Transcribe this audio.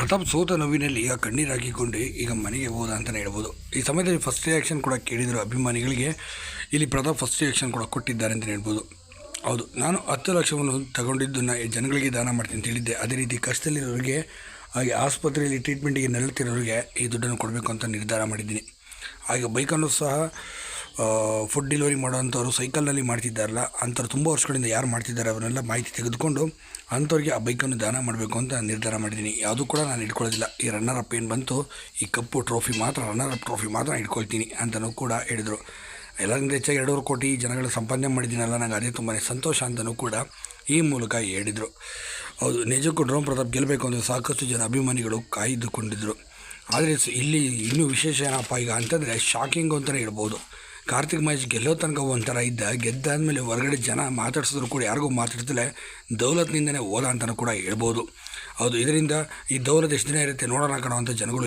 ಪ್ರತಾಪ್ ಸೋತ ನೋವಿನಲ್ಲಿ ಈಗ ಕಣ್ಣೀರು ಹಾಕಿಕೊಂಡು ಈಗ ಮನೆಗೆ ಹೋದ ಅಂತಲೇ ಹೇಳ್ಬೋದು. ಈ ಸಮಯದಲ್ಲಿ ಫಸ್ಟ್ ರಿಯಾಕ್ಷನ್ ಕೂಡ ಕೇಳಿದರು ಅಭಿಮಾನಿಗಳಿಗೆ. ಇಲ್ಲಿ ಪ್ರತಾಪ್ ಫಸ್ಟ್ ರಿಯಾಕ್ಷನ್ ಕೂಡ ಕೊಟ್ಟಿದ್ದಾರೆ ಅಂತಲೇ ಹೇಳ್ಬೋದು. ಹೌದು, ನಾನು ಹತ್ತು ಲಕ್ಷವನ್ನು ತಗೊಂಡಿದ್ದನ್ನು ಜನಗಳಿಗೆ ದಾನ ಮಾಡ್ತೀನಿ ಅಂತ ಹೇಳಿದ್ದೆ. ಅದೇ ರೀತಿ ಕಷ್ಟದಲ್ಲಿರೋರಿಗೆ, ಹಾಗೆ ಆಸ್ಪತ್ರೆಯಲ್ಲಿ ಟ್ರೀಟ್ಮೆಂಟಿಗೆ ನರಳುತ್ತಿರೋರಿಗೆ ಈ ದುಡ್ಡನ್ನು ಕೊಡಬೇಕು ಅಂತ ನಿರ್ಧಾರ ಮಾಡಿದ್ದೀನಿ. ಹಾಗೆ ಬೈಕನ್ನು ಸಹ ಫುಡ್ ಡೆಲಿವರಿ ಮಾಡೋವಂಥವ್ರು ಸೈಕಲ್ನಲ್ಲಿ ಮಾಡ್ತಿದ್ದಾರಲ್ಲ, ಅಂಥವ್ರು ತುಂಬ ವರ್ಷಗಳಿಂದ ಯಾರು ಮಾಡ್ತಿದ್ದಾರೆ ಅವರೆಲ್ಲ ಮಾಹಿತಿ ತೆಗೆದುಕೊಂಡು ಅಂಥವ್ರಿಗೆ ಆ ಬೈಕನ್ನು ದಾನ ಮಾಡಬೇಕು ಅಂತ ನಿರ್ಧಾರ ಮಾಡಿದ್ದೀನಿ. ಯಾವುದೂ ಕೂಡ ನಾನು ಇಟ್ಕೊಳ್ಳೋದಿಲ್ಲ ಈ ರನ್ನರ್ ಅಪ್ ಏನು ಬಂತು, ಈ ಕಪ್ಪು ಟ್ರೋಫಿ ಮಾತ್ರ ರನ್ನರ್ ಅಪ್ ಟ್ರೋಫಿ ಮಾತ್ರ ಇಟ್ಕೊಳ್ತೀನಿ ಅಂತಲೂ ಕೂಡ ಹೇಳಿದರು. ಎಲ್ಲರಿಂದ ಹೆಚ್ಚಾಗಿ ಎರಡೂವರೆ ಕೋಟಿ ಜನಗಳ ಸಂಪಾದನೆ ಮಾಡಿದ್ದೀನಲ್ಲ ನನಗೆ ಅದೇ ತುಂಬಾ ಸಂತೋಷ ಅಂತಲೂ ಕೂಡ ಈ ಮೂಲಕ ಹೇಳಿದರು. ಹೌದು, ನಿಜಕ್ಕೂ ಡ್ರೋನ್ ಪ್ರತಾಪ್ ಗೆಲ್ಲಬೇಕು ಅಂದರೆ ಸಾಕಷ್ಟು ಜನ ಅಭಿಮಾನಿಗಳು ಕಾಯ್ದುಕೊಂಡಿದ್ದರು ಆದರೆ ಇಲ್ಲಿ ಇನ್ನೂ ವಿಶೇಷ ಏನಪ್ಪ ಈಗ ಅಂತಂದರೆ ಶಾಕಿಂಗ್ ಅಂತಲೇ ಹೇಳ್ಬೋದು. ಕಾರ್ತಿಕ್ ಮಹೇಶ್ ಗೆಲ್ಲೋ ತನಕ ಒಂಥರ ಇದ್ದ, ಗೆದ್ದಾದಮೇಲೆ ಹೊರಗಡೆ ಜನ ಮಾತಾಡ್ಸಿದ್ರು ಕೂಡ ಯಾರಿಗೂ ಮಾತಾಡ್ತಿಲ್ಲ. ದೌಲತ್ನಿಂದನೇ ಹೋದ ಅಂತಲೂ ಕೂಡ ಹೇಳ್ಬೋದು. ಹೌದು, ಇದರಿಂದ ಈ ದೌಲತ್ ಎಷ್ಟು ದಿನ ಇರುತ್ತೆ ನೋಡೋಣ ಕಣೋ ಅಂತ ಜನಗಳು